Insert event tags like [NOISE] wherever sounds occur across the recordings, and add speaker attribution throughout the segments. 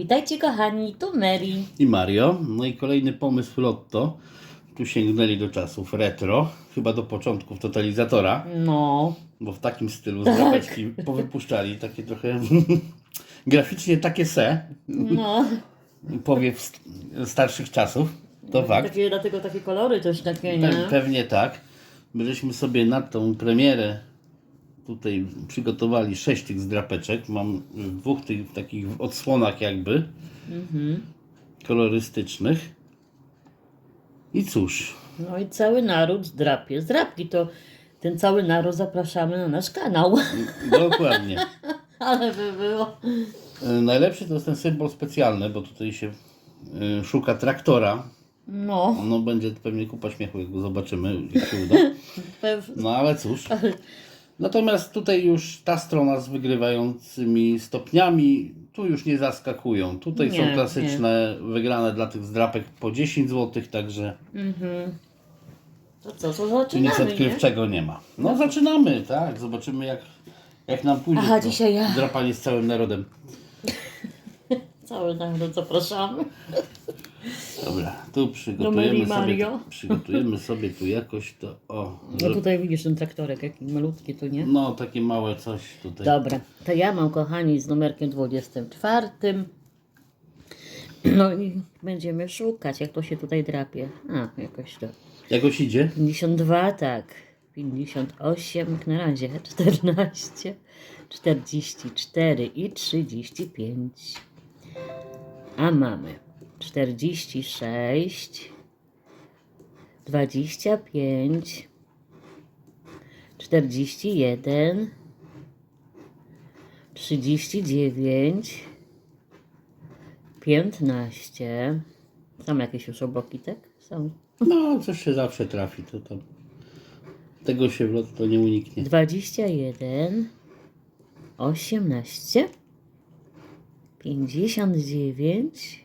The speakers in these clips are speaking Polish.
Speaker 1: Witajcie kochani, tu Mary.
Speaker 2: i Mario. No i kolejny pomysł Lotto. Tu sięgnęli do czasów retro, chyba do początków totalizatora,
Speaker 1: No,
Speaker 2: bo w takim stylu [LAUGHS] zdrapeczki powypuszczali, takie trochę [LAUGHS] graficznie takie se,
Speaker 1: no.
Speaker 2: powiew st- starszych czasów. To fakt.
Speaker 1: Takie, dlatego takie kolory też takie, nie?
Speaker 2: Pe- pewnie tak. My żeśmy sobie na tą premierę tutaj przygotowali sześć tych zdrapeczek. Mam w dwóch tych takich odsłonach jakby kolorystycznych. I cóż,
Speaker 1: No i cały naród drapie. Zdrapki to ten cały naród zapraszamy na nasz kanał. [LAUGHS]
Speaker 2: dokładnie. [LAUGHS]
Speaker 1: Ale by było.
Speaker 2: E, Najlepszy to jest ten symbol specjalny, bo tutaj się e, szuka traktora.
Speaker 1: No,
Speaker 2: No będzie pewnie kupa śmiechu, jak go zobaczymy, jak się uda. [LAUGHS] No ale cóż. Natomiast tutaj już ta strona z wygrywającymi stopniami, tu już nie zaskakują. Tutaj
Speaker 1: Nie,
Speaker 2: są klasyczne wygrane dla tych zdrapek po 10 zł, także
Speaker 1: To co, to
Speaker 2: tu nic
Speaker 1: zaczynamy, nie?
Speaker 2: odkrywczego nie ma. No zaczynamy, tak. Zobaczymy jak, jak nam pójdzie
Speaker 1: Aha,
Speaker 2: to
Speaker 1: dzisiaj ja.
Speaker 2: drapanie z całym narodem. [LAUGHS]
Speaker 1: Cały naród zapraszamy.
Speaker 2: Dobra, tu przygotujemy sobie,
Speaker 1: Mario.
Speaker 2: przygotujemy sobie tu jakoś to, o,
Speaker 1: No tutaj widzisz ten traktorek, jaki malutki tu, nie?
Speaker 2: no takie małe coś tutaj.
Speaker 1: Dobra, to ja mam kochani z numerkiem 24. No i będziemy szukać, jak to się tutaj drapie. A, jakoś to.
Speaker 2: Jakoś idzie?
Speaker 1: 52, tak. 58, jak na razie 14, 44 i 35. A mamy 46, 25, 41, 39, 15. Są jakieś już obroki, tak? Są.
Speaker 2: No, coś się zawsze trafi, to tam. Tego się w lotto nie uniknie.
Speaker 1: 21, 18, 59,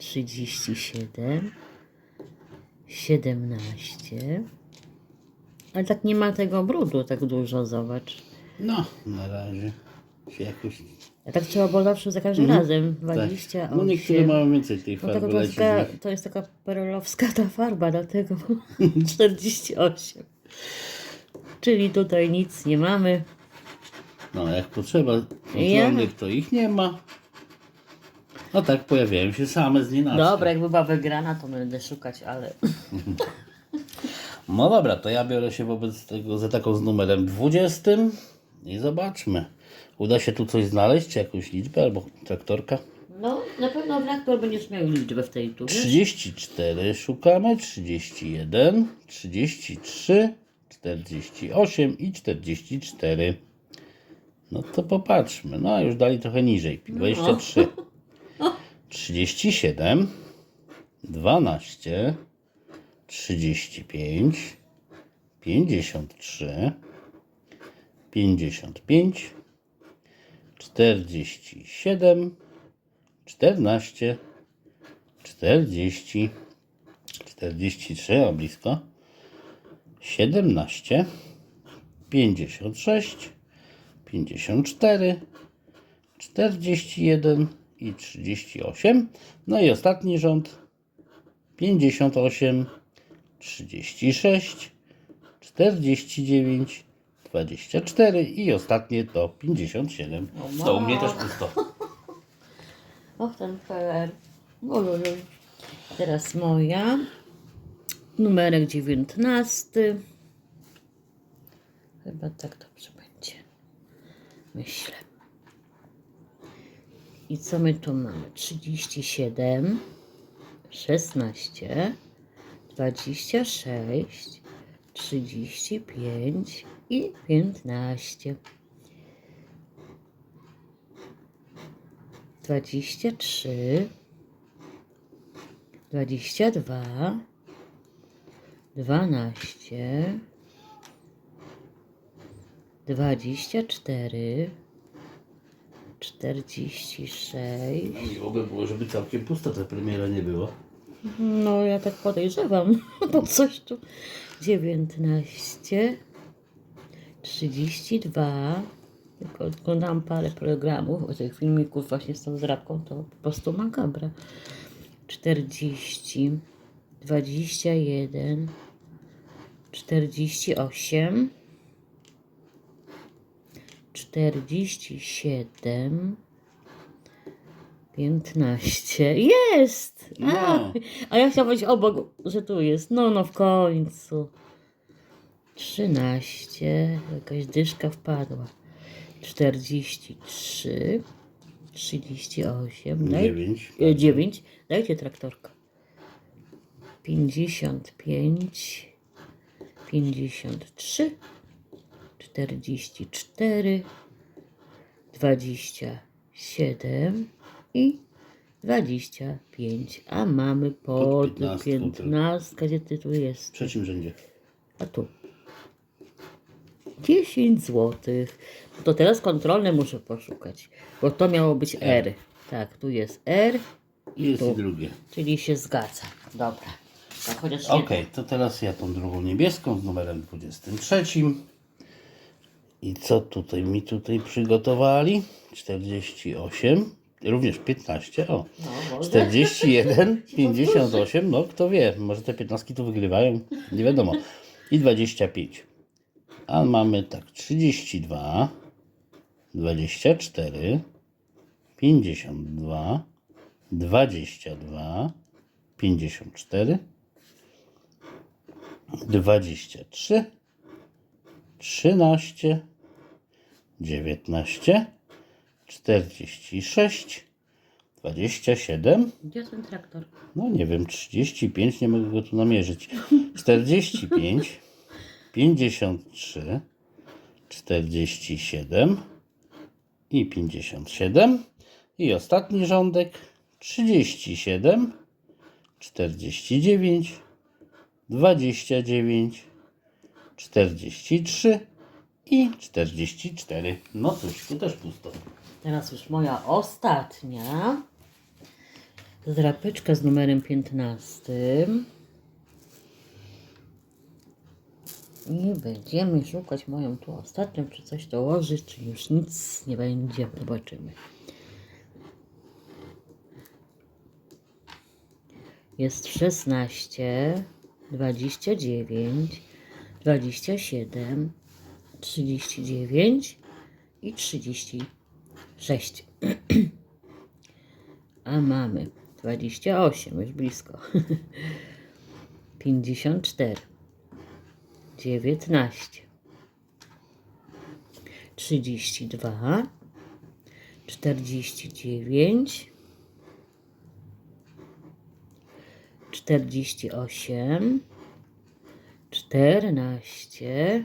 Speaker 1: 37, 17, ale tak nie ma tego brudu tak dużo, zobacz.
Speaker 2: No, na razie się jakoś...
Speaker 1: A tak trzeba było zawsze za każdym razem,
Speaker 2: Tak.
Speaker 1: 28.
Speaker 2: No niektóre mają więcej tej
Speaker 1: No
Speaker 2: farby
Speaker 1: to, jest taka,
Speaker 2: nich.
Speaker 1: to jest taka perelowska ta farba, dlatego [LAUGHS] 48. Czyli tutaj nic nie mamy.
Speaker 2: No, jak potrzeba kontrolnych, to ich nie ma. No tak, pojawiają się same z nienacka.
Speaker 1: Dobra, jakby była wygrana, to będę szukać, ale [LAUGHS]
Speaker 2: No dobra, to ja biorę się wobec tego za taką z numerem 20 i zobaczmy. Uda się tu coś znaleźć, czy jakąś liczbę, albo traktorka.
Speaker 1: no na pewno traktor będziesz miał liczbę w tej tu. wiesz?
Speaker 2: 34 szukamy, 31, 33, 48 i 44. No to popatrzmy. No już dali trochę niżej. 23, [LAUGHS] 37, 12, 35, 53, 55, 47, 14, 40, 43, a blisko, 17, 56, 54, 41 i 38. No i ostatni rząd 58, 36, 49, 24 i ostatnie to 57. To u mnie też pusto. [LAUGHS]
Speaker 1: Och, ten PR. Teraz moja. Numerek 19. Chyba tak dobrze będzie. Myślę. I co my tu mamy? 37, 16, 26, 35 i 15. dwadzieścia trzy, dwadzieścia dwa, dwanaście, dwadzieścia cztery, czterdzieści sześć.
Speaker 2: Miło by było, żeby całkiem pusta ta premiera nie była.
Speaker 1: No, ja tak podejrzewam, [LAUGHS] bo coś tu. 19, 32. Tylko oglądam parę programów, tych filmików właśnie z tą zdrabką, to po prostu makabra. 40, 21, 48, 47, 15. Jest! A,
Speaker 2: No.
Speaker 1: a ja chciałam powiedzieć obok, że tu jest. No, no w końcu. 13. Jakaś dyszka wpadła. 43. 38. Daj,
Speaker 2: Dziewięć.
Speaker 1: e, 9. Dajcie traktorka. 55. 53. 44. 27 i 25. A mamy pod
Speaker 2: piętnastką
Speaker 1: 15. Gdzie ty tu
Speaker 2: W
Speaker 1: jest?
Speaker 2: trzecim rzędzie.
Speaker 1: A tu. 10 złotych. To teraz kontrolne muszę poszukać, bo to miało być R. Tak, tu jest R,
Speaker 2: I jest
Speaker 1: Tu.
Speaker 2: i drugie.
Speaker 1: czyli się zgadza. Dobra. Tak, chociaż nie-
Speaker 2: Okej, to teraz ja tą drugą niebieską z numerem 23. I co tutaj mi tutaj przygotowali? 48, również 15, o.
Speaker 1: No, może.
Speaker 2: 41, 58, [LAUGHS] no kto wie, może te 15 tu wygrywają, nie wiadomo. I 25. A mamy tak 32, 24, 52, 22, 54, 23, 13, 19, 46, 27,
Speaker 1: Gdzie ten traktor?
Speaker 2: no nie wiem, 35, nie mogę go tu namierzyć. 45, 53, 47 i 57. I ostatni rządek 37, 49, 29, 43 i 44. No cóż, tu też pusto.
Speaker 1: Teraz już moja ostatnia zdrapeczka z numerem 15. I będziemy szukać moją tu ostatnią, czy coś dołoży, czy już nic nie będzie. Zobaczymy. Jest 16, 29, 27, 39 i 36. [CLEARS THROAT] A mamy 28, już blisko. 54, 19, 32, 49, 48, 14,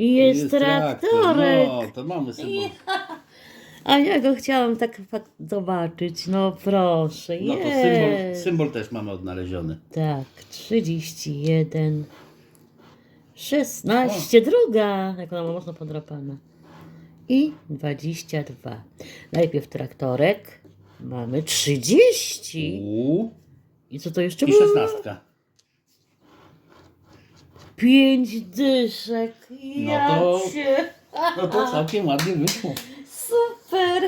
Speaker 1: i jest, traktorek.
Speaker 2: No, to mamy symbol.
Speaker 1: A ja go chciałam tak zobaczyć. No proszę,
Speaker 2: No to
Speaker 1: jest.
Speaker 2: symbol, symbol też mamy odnaleziony.
Speaker 1: Tak, 31, 16, druga, jak ona ma mocno podrapana. I 22. Najpierw traktorek, mamy 30.
Speaker 2: U
Speaker 1: I co to jeszcze
Speaker 2: i
Speaker 1: było?
Speaker 2: szesnastka.
Speaker 1: Pięć dyszek.
Speaker 2: No
Speaker 1: Ja
Speaker 2: to-
Speaker 1: cię.
Speaker 2: No to całkiem ładnie wyszło.
Speaker 1: Super.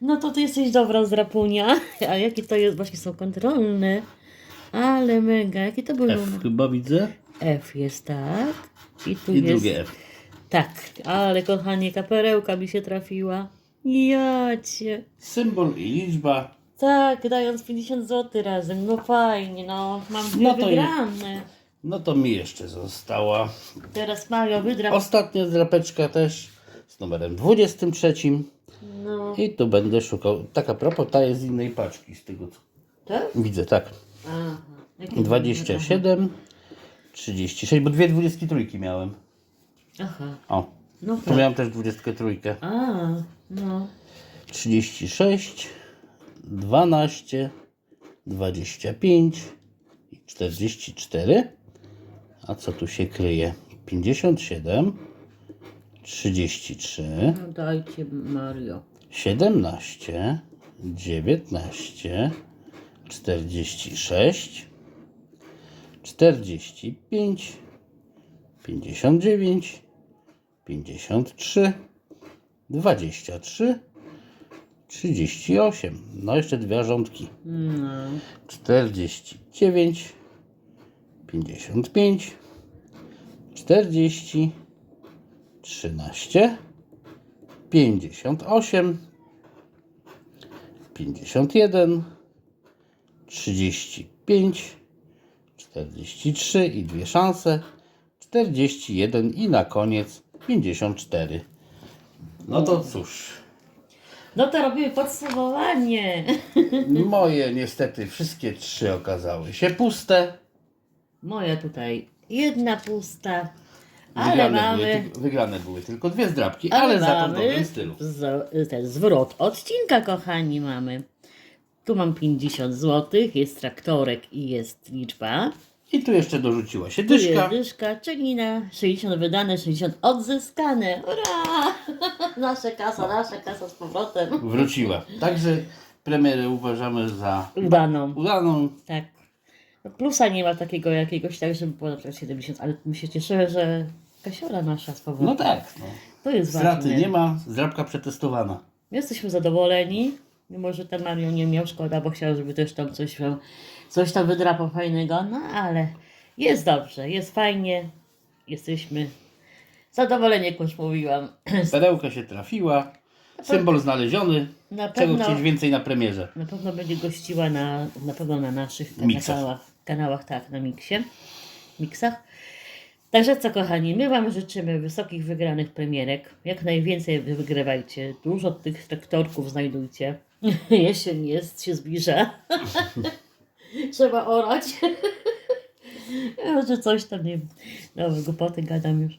Speaker 1: No to ty jesteś dobra z rapunia. A jakie to jest? Właśnie są kontrolne. Ale mega. Jaki to był
Speaker 2: F
Speaker 1: numer?
Speaker 2: chyba widzę.
Speaker 1: F jest tak. I tu
Speaker 2: I
Speaker 1: jest.
Speaker 2: drugie F.
Speaker 1: Tak, ale kochanie, kaperełka mi się trafiła. Jacie.
Speaker 2: Symbol i liczba.
Speaker 1: Tak, dając 50 zł razem. No fajnie, no. Mam dwie
Speaker 2: No to
Speaker 1: wygrane.
Speaker 2: No to mi jeszcze została
Speaker 1: Teraz Mario wydra.
Speaker 2: ostatnia zdrapeczka też z numerem 23.
Speaker 1: No.
Speaker 2: I tu będę szukał. Taka propos, ta jest z innej paczki, z tego co
Speaker 1: Tak?
Speaker 2: widzę, tak.
Speaker 1: Aha. Jakie
Speaker 2: 27, 36, bo dwie 23 miałem.
Speaker 1: Aha.
Speaker 2: O,
Speaker 1: No
Speaker 2: tu
Speaker 1: tak.
Speaker 2: miałem też 23.
Speaker 1: A, no.
Speaker 2: 36, 12, 25 i 44. A co tu się kryje? 57, 33,
Speaker 1: no dajcie Mario.
Speaker 2: 17, 19, 46, 45, 59, 53, 23, 38. No jeszcze dwie rządki.
Speaker 1: No.
Speaker 2: 49, 55, 40, 13, 58, 51, 35, 43 i dwie szanse, 41 i na koniec 54. No to cóż,
Speaker 1: No to robimy podsumowanie.
Speaker 2: moje niestety wszystkie trzy okazały się puste.
Speaker 1: Moja tutaj jedna pusta. Ale
Speaker 2: Wygrane,
Speaker 1: mamy.
Speaker 2: były, wygrane były tylko dwie zdrabki, ale, za to w dobrym stylu.
Speaker 1: z, ten zwrot odcinka, kochani, mamy. Tu mam 50 zł, jest traktorek i jest liczba.
Speaker 2: I tu jeszcze dorzuciła się
Speaker 1: Tu
Speaker 2: dyszka.
Speaker 1: jest dyszka, czyli na 60 wydane, 60 odzyskane. Ura! [LAUGHS] Nasza kasa, nasza kasa z powrotem.
Speaker 2: Wróciła. Także premierę uważamy za
Speaker 1: Udaną.
Speaker 2: udaną.
Speaker 1: Tak. Plusa nie ma takiego jakiegoś tak, żeby było na przykład 70, ale my się cieszymy, że kasiora nasza z powrotem.
Speaker 2: No tak. No.
Speaker 1: To jest
Speaker 2: Straty
Speaker 1: ważne.
Speaker 2: nie ma, zdrabka przetestowana.
Speaker 1: Jesteśmy zadowoleni. Mimo, że ten Mario nie miał szkoda, bo chciał, żeby też tam coś miał, coś tam wydrapał fajnego, no ale jest dobrze, jest fajnie. Jesteśmy zadowoleni, jak już mówiłam. [CLEARS THROAT]
Speaker 2: Perełka się trafiła, symbol znaleziony.
Speaker 1: Na
Speaker 2: Czego
Speaker 1: pewno,
Speaker 2: chcieć więcej na premierze?
Speaker 1: na pewno będzie gościła na, na pewno na naszych
Speaker 2: Miksach.
Speaker 1: kanałach, kanałach, tak, na miksie, miksach. Także co kochani, my Wam życzymy wysokich wygranych premierek. Jak najwięcej wy- wygrywajcie. Dużo tych traktorków znajdujcie. [LAUGHS] Jesień jest, się zbliża. [LAUGHS] Trzeba orać. [LAUGHS] Że coś tam, nie wiem. Dobra, głupoty gadam już.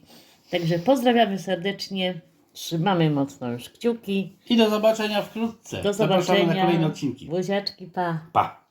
Speaker 1: Także pozdrawiamy serdecznie. Trzymamy mocno już kciuki.
Speaker 2: I do zobaczenia wkrótce.
Speaker 1: Do
Speaker 2: Zapraszamy
Speaker 1: zobaczenia.
Speaker 2: na kolejne odcinki.
Speaker 1: Buziaczki, pa.
Speaker 2: Pa!